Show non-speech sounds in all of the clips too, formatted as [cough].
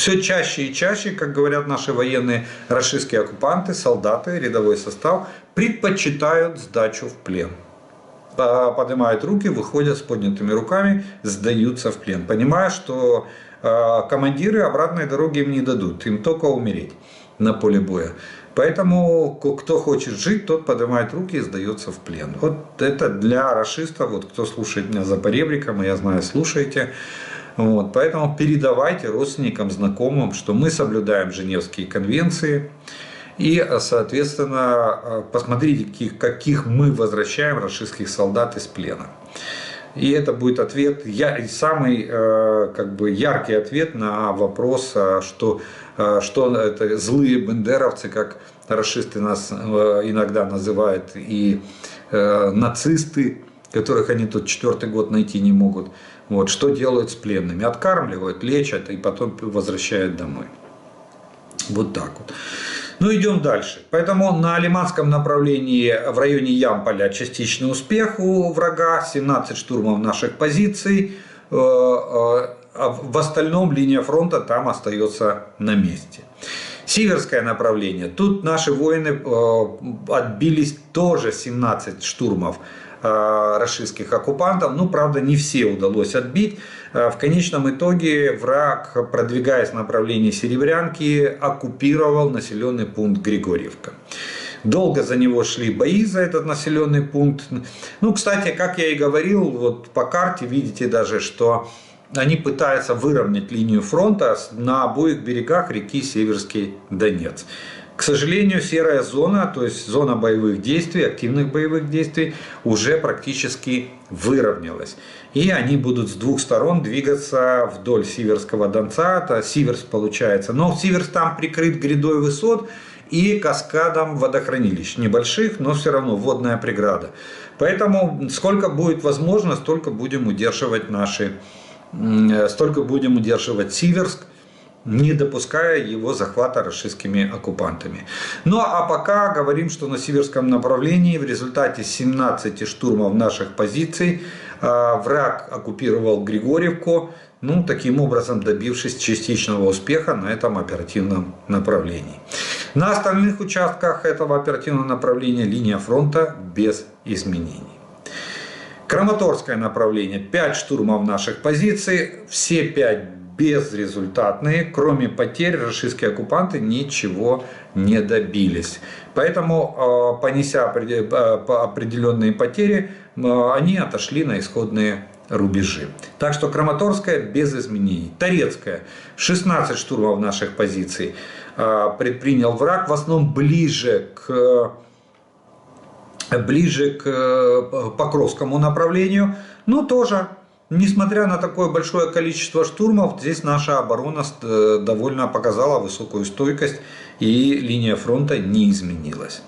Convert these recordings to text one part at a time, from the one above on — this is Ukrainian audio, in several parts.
все чаще и чаще, как говорят наши военные, российские оккупанты, солдаты, рядовой состав предпочитают сдачу в плен поднимают руки, выходят с поднятыми руками, сдаются в плен, понимая, что а, командиры обратной дороги им не дадут, им только умереть на поле боя. Поэтому кто хочет жить, тот поднимает руки и сдается в плен. Вот это для расистов, вот кто слушает меня за поребриком, я знаю, слушаете. Вот, поэтому передавайте родственникам, знакомым, что мы соблюдаем Женевские конвенции. И, соответственно, посмотрите, каких, каких мы возвращаем российских солдат из плена. И это будет ответ, я, самый э, как бы яркий ответ на вопрос, э, что, э, что это злые бендеровцы, как расисты нас иногда называют, и нацисты, которых они тут четвертый год найти не могут. Вот, что делают с пленными? Откармливают, лечат и потом возвращают домой. Вот так вот. Ну, идем дальше. Поэтому на Лиманском направлении в районе Ямполя частичный успех у врага, 17 штурмов наших позиций. Э, э, а в остальном линия фронта там остается на месте. Северское направление. Тут наши воины э, отбились тоже 17 штурмов российских оккупантов. Ну, правда, не все удалось отбить. Э, в конечном итоге враг, продвигаясь в направлении Серебрянки, оккупировал населенный пункт Григорьевка. Долго за него шли бои за этот населенный пункт. Ну, кстати, как я и говорил, вот по карте видите даже, что они пытаются выровнять линию фронта на обоих берегах реки Северский Донец. К сожалению, серая зона, то есть зона боевых действий, активных боевых действий, уже практически выровнялась. И они будут с двух сторон двигаться вдоль Сиверского Донца. Это Сиверс получается. Но Сиверс там прикрыт грядой высот и каскадом водохранилищ. Небольших, но все равно водная преграда. Поэтому сколько будет возможно, столько будем удерживать наши, столько будем удерживать Сиверск не допуская его захвата российскими оккупантами. Ну а пока говорим, что на северском направлении в результате 17 штурмов наших позиций а, враг оккупировал Григорьевку, ну, таким образом добившись частичного успеха на этом оперативном направлении. На остальных участках этого оперативного направления линия фронта без изменений. Краматорское направление. 5 штурмов наших позиций. Все 5 безрезультатные, кроме потерь, российские оккупанты ничего не добились. Поэтому, а, понеся а, определенные потери, а, они отошли на исходные рубежи. Так что Краматорская без изменений. Торецкая 16 штурмов наших позиций предпринял враг, в основном ближе к ближе к Покровскому направлению, но тоже Несмотря на такое большое количество штурмов, здесь наша оборона э, довольно показала высокую стойкость и линия фронта не изменилась.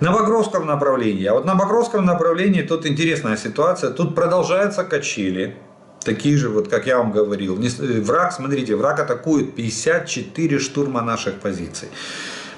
На Багровском направлении. А вот на Багровском направлении тут интересная ситуация. Тут продолжаются качели. Такие же, вот как я вам говорил. Э, враг, смотрите, враг атакует 54 штурма наших позиций.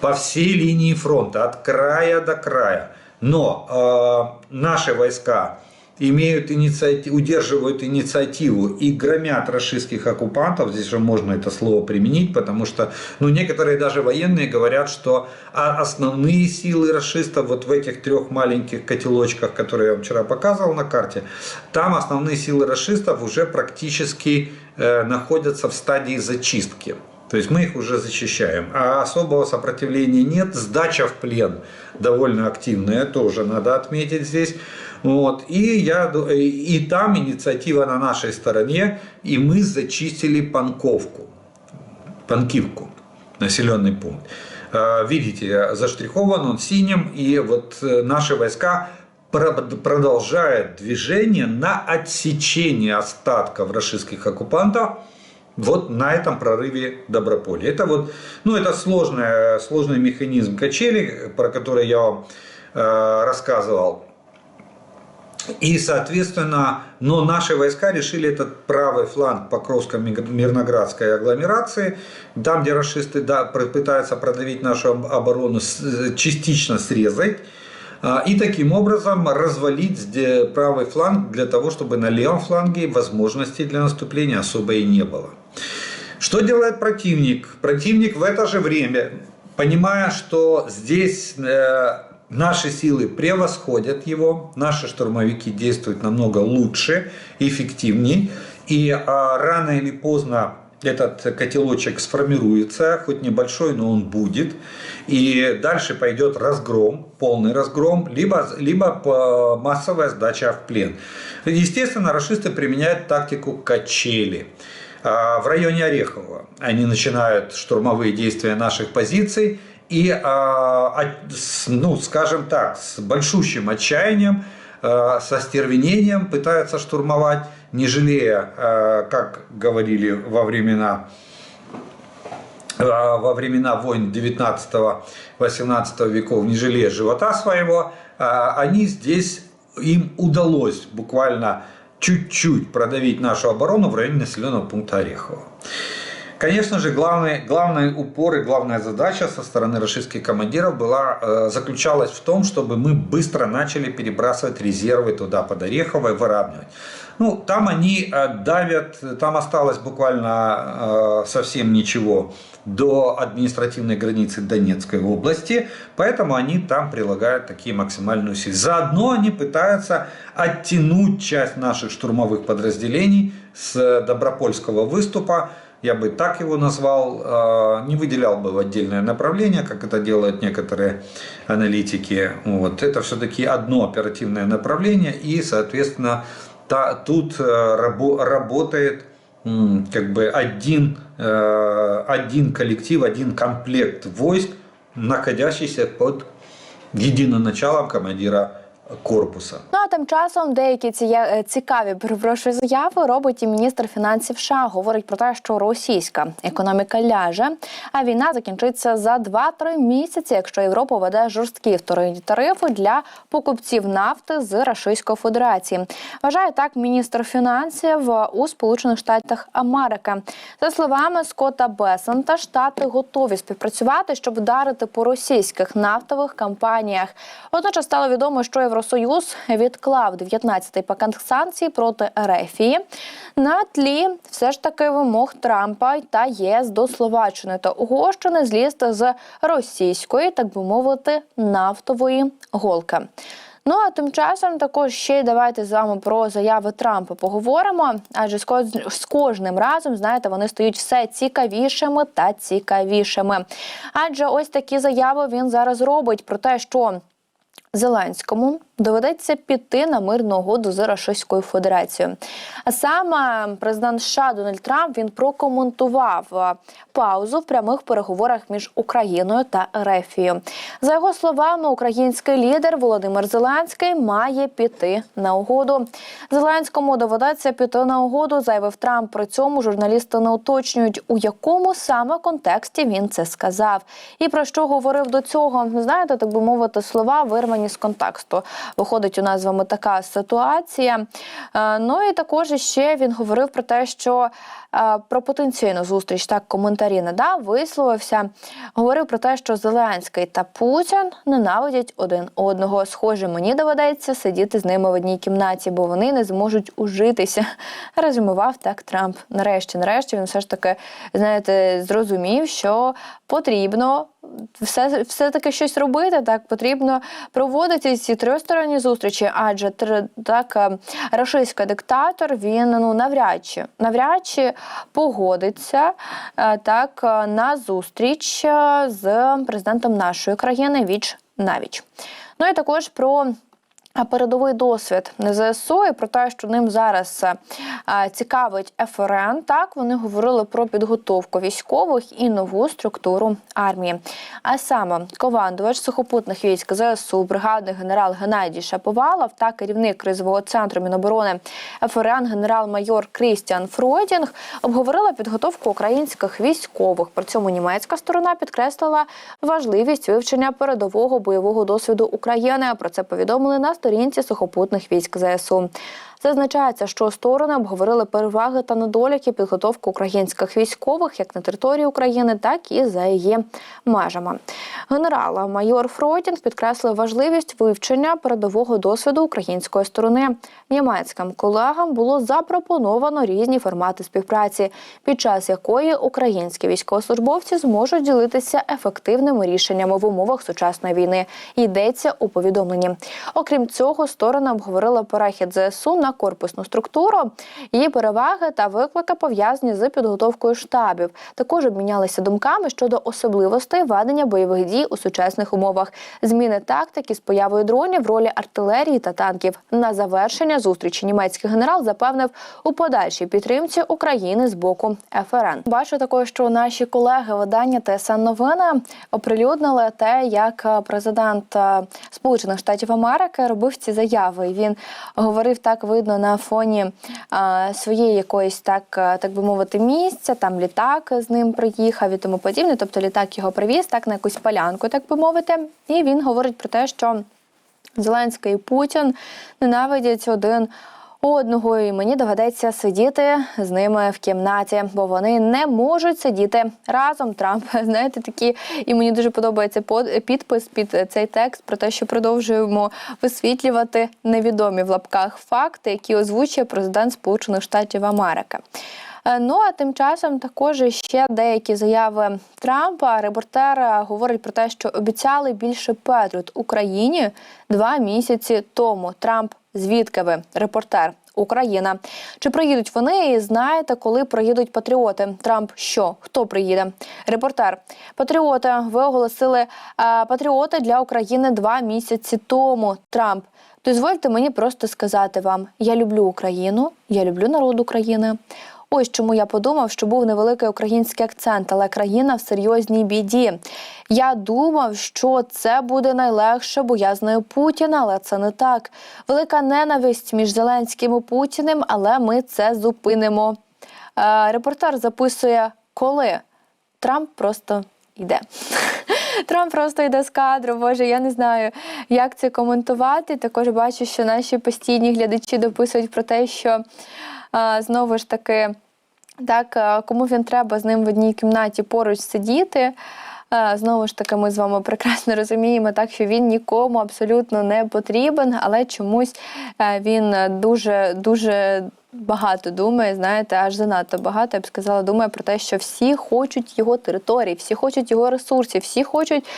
По всей линии фронта, от края до края. Но э, наши войска имеют инициативу, удерживают инициативу и громят российских оккупантов, здесь же можно это слово применить, потому что ну, некоторые даже военные говорят, что основные силы расистов вот в этих трех маленьких котелочках, которые я вам вчера показывал на карте, там основные силы расистов уже практически э, находятся в стадии зачистки. То есть мы их уже защищаем. А особого сопротивления нет. Сдача в плен довольно активная, тоже надо отметить здесь. Вот. И, я, и там инициатива на нашей стороне, и мы зачистили Панковку, Панкивку, населенный пункт. А, видите, заштрихован он синим, и вот э, наши войска продолжают движение на отсечение остатков российских оккупантов вот на этом прорыве Доброполя. Это вот, ну это сложный, сложный механизм качели, про который я вам э, рассказывал. И, соответственно, но наши войска решили этот правый фланг Покровско-Мирноградской агломерации, там, где расисты да, пытаются продавить нашу оборону, частично срезать. А, и таким образом развалить правый фланг для того, чтобы на левом фланге возможностей для наступления особо и не было. Что делает противник? Противник в это же время, понимая, что здесь э, наши силы превосходят его, наши штурмовики действуют намного лучше, эффективнее, и э, рано или поздно этот котелочек сформируется, хоть небольшой, но он будет. И дальше пойдет разгром, полный разгром, либо, либо по- массовая сдача в плен. Естественно, расисты применяют тактику качели. А, В районе Орехова. Они начинают штурмовые действия наших позиций и, а, ну, скажем так, с большущим отчаянием, а, со стервенением пытаются штурмовать, не жалея, как говорили во времена во времена войн 19-18 веков, не жалея живота своего, они здесь, им удалось буквально чуть-чуть продавить нашу оборону в районе населенного пункта Орехово. Конечно же, главный, главный упор и главная задача со стороны российских командиров была, э, заключалась в том, чтобы мы быстро начали перебрасывать резервы туда под Орехово и выравнивать. Ну, там они э, давят, там осталось буквально э, совсем ничего до административной границы Донецкой области, поэтому они там прилагают такие максимальные усилия. Заодно они пытаются оттянуть часть наших штурмовых подразделений с Добропольского выступа, я бы так его назвал, э, не выделял бы в отдельное направление, как это делают некоторые аналитики. Вот. Это все-таки одно оперативное направление, и, соответственно, та- тут э, рабо- работает как бы один, э, один коллектив, один комплект войск, находящийся под единоначалом командира корпуса. Ну а тим часом деякі ці е, цікаві перепрошую заяви робить і міністр фінансів США. Говорить про те, що російська економіка ляже, а війна закінчиться за 2-3 місяці, якщо Європа веде жорсткі вторинні тарифи для покупців нафти з Російської Федерації. Вважає так міністр фінансів у Сполучених Штатах Америки. За словами Скотта Бесента, штати готові співпрацювати, щоб вдарити по російських нафтових компаніях. Водночас стало відомо, що Євросоюз відклав 19-й пакет санкцій проти Ерефії на тлі все ж таки вимог Трампа та ЄС до Словаччини та Угорщини злізти з російської, так би мовити, нафтової голки. Ну а тим часом також ще й давайте з вами про заяви Трампа поговоримо. Адже з кожним разом, знаєте, вони стають все цікавішими та цікавішими. Адже ось такі заяви він зараз робить про те, що Зеленському доведеться піти на мирну угоду з Російською Федерацією. А саме президент США Дональд Трамп він прокоментував е, паузу в прямих переговорах між Україною та Ерефією. За його словами, український лідер Володимир Зеленський має піти на угоду. Зеленському доведеться піти на угоду, заявив Трамп. При цьому журналісти не уточнюють, у якому саме контексті він це сказав, і про що говорив до цього. Знаєте, так би мовити, слова вирвані з контексту. Виходить у нас з вами така ситуація. Е, Ну і також ще він говорив про те, що е, про потенційну зустріч так коментарі надав, висловився. Говорив про те, що Зеленський та Путін ненавидять один одного. Схоже, мені доведеться сидіти з ними в одній кімнаті, бо вони не зможуть ужитися. [laughs] Резюмував так Трамп. Нарешті, нарешті, він все ж таки, знаєте, зрозумів, що потрібно все, все таки щось робити. Так потрібно проводити ці тристоронні зустрічі, адже так е, рашистський диктатор він ну навряд чи навряд чи погодиться е, так е, на зустріч з президентом нашої країни віч навіч. Ну і також про передовий досвід ЗСУ і про те, що ним зараз е, цікавить ФРН. Так вони говорили про підготовку військових і нову структуру армії. А саме командувач сухопутних військ ЗСУ, бригадний генерал Геннадій Шаповалов та керівник кризового центру Міноборони ФРН генерал-майор Крістіан Фройдінг обговорили підготовку українських військових. При цьому німецька сторона підкреслила важливість вивчення передового бойового досвіду України. Про це повідомили на сторінці сухопутних військ ЗСУ. Зазначається, що сторони обговорили переваги та недоліки підготовки українських військових як на території України, так і за її межами. Генерал-майор Фройдінг підкреслив важливість вивчення передового досвіду української сторони. Німецьким колегам було запропоновано різні формати співпраці, під час якої українські військовослужбовці зможуть ділитися ефективними рішеннями в умовах сучасної війни. Йдеться у повідомленні. Окрім цього, сторони обговорили перехід ЗСУ на корпусну структуру, її переваги та виклики пов'язані з підготовкою штабів. Також обмінялися думками щодо особливостей ведення бойових дій у сучасних умовах, зміни тактики з появою дронів ролі артилерії та танків. На завершення зустрічі німецький генерал запевнив у подальшій підтримці України з боку ФРН. Бачу також, що наші колеги видання ТСН Новини оприлюднили те, як е, президент е, Сполучених Штатів Америки робив ці заяви. Він говорив так видно на фоні своєї якоїсь так, так би мовити, місця. Там літак з ним приїхав і тому подібне. Тобто літак його привіз так на якусь полянку, так би мовити. І він говорить про те, що Зеленський і Путін ненавидять один одного, і мені доведеться сидіти з ними в кімнаті, бо вони не можуть сидіти разом. Трамп, [laughs] знаєте, такі, і мені дуже подобається под- підпис під цей текст про те, що продовжуємо висвітлювати невідомі в лапках факти, які озвучує президент Сполучених Штатів Америки. Е, Ну а тим часом також ще деякі заяви Трампа. Репортер е, говорить про те, що обіцяли більше Петрут Україні два місяці тому. Трамп, звідки ви? Репортер. Україна. Чи приїдуть вони? І знаєте, коли приїдуть патріоти? Трамп що? Хто приїде? Репортер. Патріоти. Ви оголосили е, патріоти для України два місяці тому. Трамп. Дозвольте мені просто сказати вам: я люблю Україну, я люблю народ України. Ось чому я подумав, що був невеликий український акцент, але країна в серйозній біді. Я думав, що це буде найлегше, бо я знаю Путіна, але це не так. Велика ненависть між Зеленським і Путіним, але ми це зупинимо. Е, репортер записує, коли Трамп просто йде. [laughs] Трамп просто йде з кадру. Боже, я не знаю, як це коментувати. Також бачу, що наші постійні глядачі дописують про те, що знову ж таки, так, кому він треба з ним в одній кімнаті поруч сидіти. Знову ж таки, ми з вами прекрасно розуміємо, так що він нікому абсолютно не потрібен, але чомусь е, він дуже дуже багато думає, знаєте, аж занадто багато, я б сказала, думає про те, що всі хочуть його території, всі хочуть його ресурсів, всі хочуть,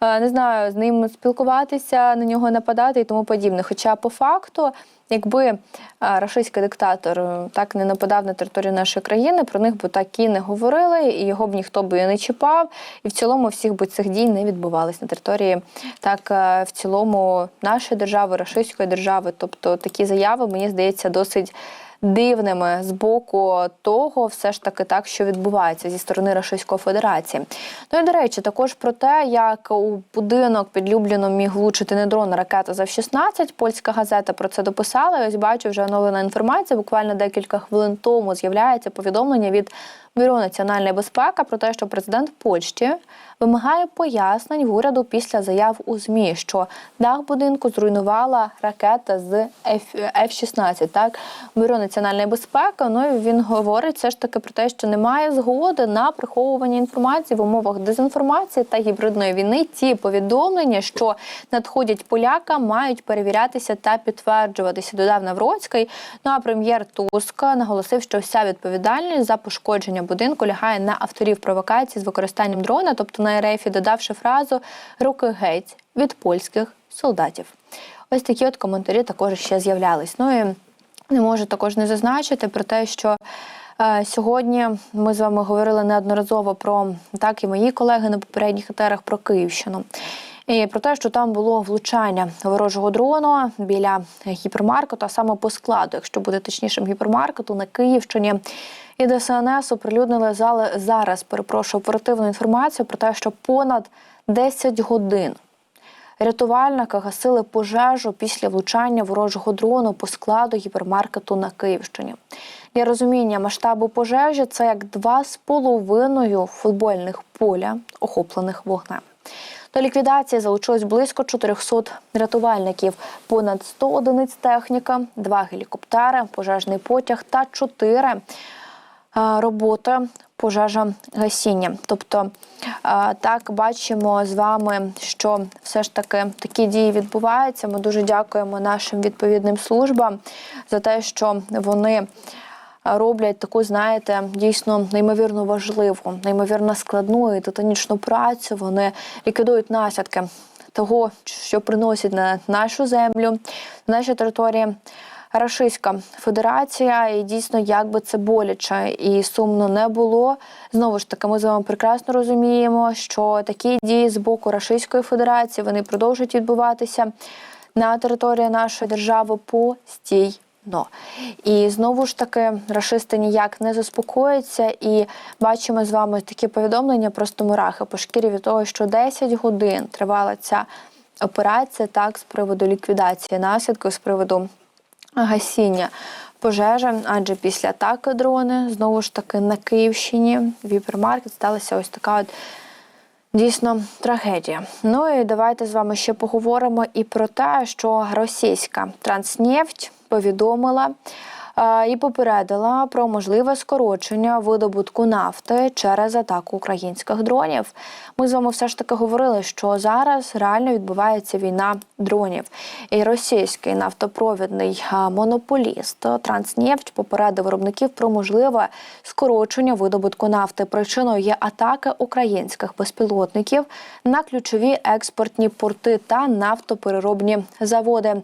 е, не знаю, з ним спілкуватися, на нього нападати і тому подібне. Хоча по факту. Якби е, рашистський диктатор е, так не нападав на територію нашої країни, про них би так і не говорили, і його б ніхто би не чіпав. І в цілому всіх би цих дій не відбувалось на території так е, в цілому нашої держави, рашистської держави. Тобто такі заяви, мені здається, досить. Дивними з боку того, все ж таки так, що відбувається зі сторони Російської Федерації. Ну і до речі, також про те, як у будинок під Любліном міг влучити не дрон, а ракета за 16 Польська газета про це дописала. І ось бачу вже оновлена інформація. Буквально декілька хвилин тому з'являється повідомлення від Бюро національної безпеки про те, що президент Польщі вимагає пояснень в уряду після заяв у ЗМІ, що дах будинку зруйнувала ракета з F-16. Так, бюро національної безпеки. Ну і він говорить все ж таки про те, що немає згоди на приховування інформації в умовах дезінформації та гібридної війни. Ці повідомлення, що надходять полякам, мають перевірятися та підтверджуватися. Додав Навроцький. Ну а прем'єр Туск наголосив, що вся відповідальність за пошкодження будинку лягає на авторів провокації з використанням дрона, тобто на РФ, додавши фразу руки геть від польських солдатів. Ось такі от коментарі також ще з'являлись. Ну і не можу також не зазначити про те, що е, сьогодні ми з вами говорили неодноразово про так і мої колеги на попередніх етерах про Київщину. І про те, що там було влучання ворожого дрону біля гіпермаркету, а саме по складу, якщо буде точнішим гіпермаркету на Київщині. І ДСНС оприлюднили зали- зараз, перепрошую, оперативну інформацію про те, що понад 10 годин Рятувальники гасили пожежу після влучання ворожого дрону по складу гіпермаркету на Київщині. Для розуміння масштабу пожежі це як два з половиною футбольних поля, охоплених вогнем. До ліквідації залучилось близько 400 рятувальників, понад 100 одиниць техніка, два гелікоптери, пожежний потяг та чотири е, роботи пожежа гасіння. Тобто е, так бачимо з вами, що все ж таки такі дії відбуваються. Ми дуже дякуємо нашим відповідним службам за те, що вони роблять таку, знаєте, дійсно неймовірно важливу, неймовірно складну і титанічну працю. Вони ліквідують наслідки того, що приносять на нашу землю, на наші території. Рашистська Федерація, і дійсно, як би це боляче і сумно не було. Знову ж таки, ми з вами прекрасно розуміємо, що такі дії з боку Рашистської Федерації вони продовжують відбуватися на території нашої держави постійно. І знову ж таки, рашисти ніяк не заспокояться. І бачимо з вами такі повідомлення просто мурахи по шкірі від того, що 10 годин тривала ця операція так з приводу ліквідації наслідків, з приводу гасіння пожежі, адже після атаки дрони знову ж таки на Київщині в гіпермаркет сталася ось така от дійсно трагедія. Ну і давайте з вами ще поговоримо і про те, що російська транснефть повідомила. е, І попередила про можливе скорочення видобутку нафти через атаку українських дронів. Ми з вами все ж таки говорили, що зараз реально відбувається війна дронів. І російський нафтопровідний е, монополіст Транснефть попередив виробників про можливе скорочення видобутку нафти. Причиною є атаки українських безпілотників на ключові експортні порти та нафтопереробні заводи.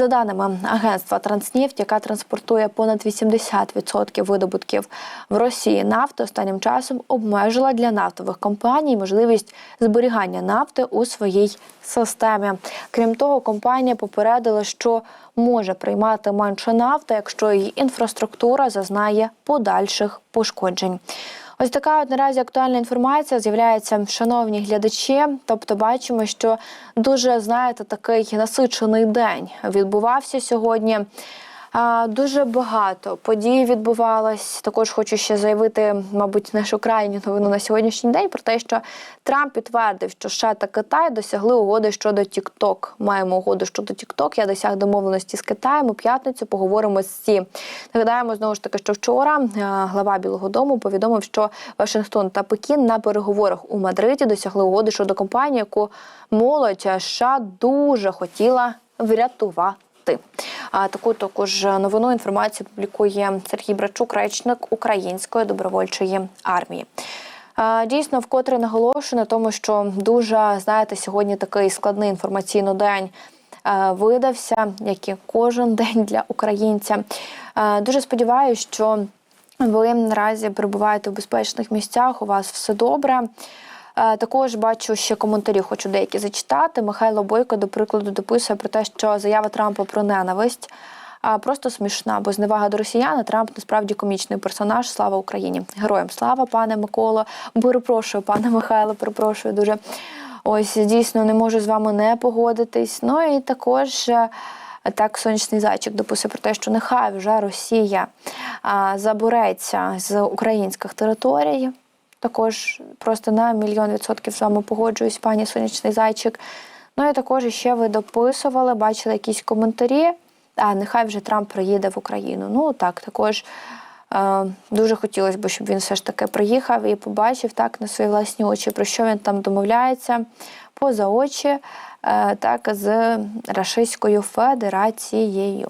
За даними агентства Транснефть, яка транспортує понад 80% видобутків в Росії нафти, останнім часом обмежила для нафтових компаній можливість зберігання нафти у своїй системі. Крім того, компанія попередила, що може приймати менше нафти, якщо її інфраструктура зазнає подальших пошкоджень. Ось така от наразі актуальна інформація з'являється, шановні глядачі. Тобто, бачимо, що дуже знаєте такий насичений день відбувався сьогодні. Дуже багато подій відбувалось. Також хочу ще заявити, мабуть, нашу крайню новину на сьогоднішній день про те, що Трамп підтвердив, що США та Китай досягли угоди щодо TikTok. Маємо угоду щодо TikTok. Я досяг домовленості з Китаєм. У п'ятницю поговоримо з ці. Нагадаємо знову ж таки, що вчора глава Білого Дому повідомив, що Вашингтон та Пекін на переговорах у Мадриді досягли угоди щодо компанії, яку молодь США дуже хотіла врятувати. А таку також новину інформацію публікує Сергій Брачук, речник Української добровольчої армії. Дійсно, вкотре наголошую на тому, що дуже знаєте, сьогодні такий складний інформаційний день видався, як і кожен [laughs] день для українця. Дуже сподіваюся, що ви наразі перебуваєте в безпечних місцях. У вас все добре. Е, Також бачу ще коментарі, хочу деякі зачитати. Михайло Бойко, до прикладу, дописує про те, що заява Трампа про ненависть просто смішна, бо зневага до росіян, Трамп насправді комічний персонаж. Слава Україні! Героям слава, пане Миколо. Перепрошую, пане Михайло, перепрошую дуже. Ось дійсно не можу з вами не погодитись. Ну і також. е, Так, сонячний зайчик дописує про те, що нехай вже Росія забереться з українських територій. Також просто на мільйон відсотків з вами погоджуюсь, пані сонячний зайчик. Ну і також ще ви дописували, бачили якісь коментарі. А нехай вже Трамп приїде в Україну. Ну так, також е, дуже хотілося б, щоб він все ж таки приїхав і побачив так на свої власні очі, про що він там домовляється поза очі, е, так з Рашистською Федерацією.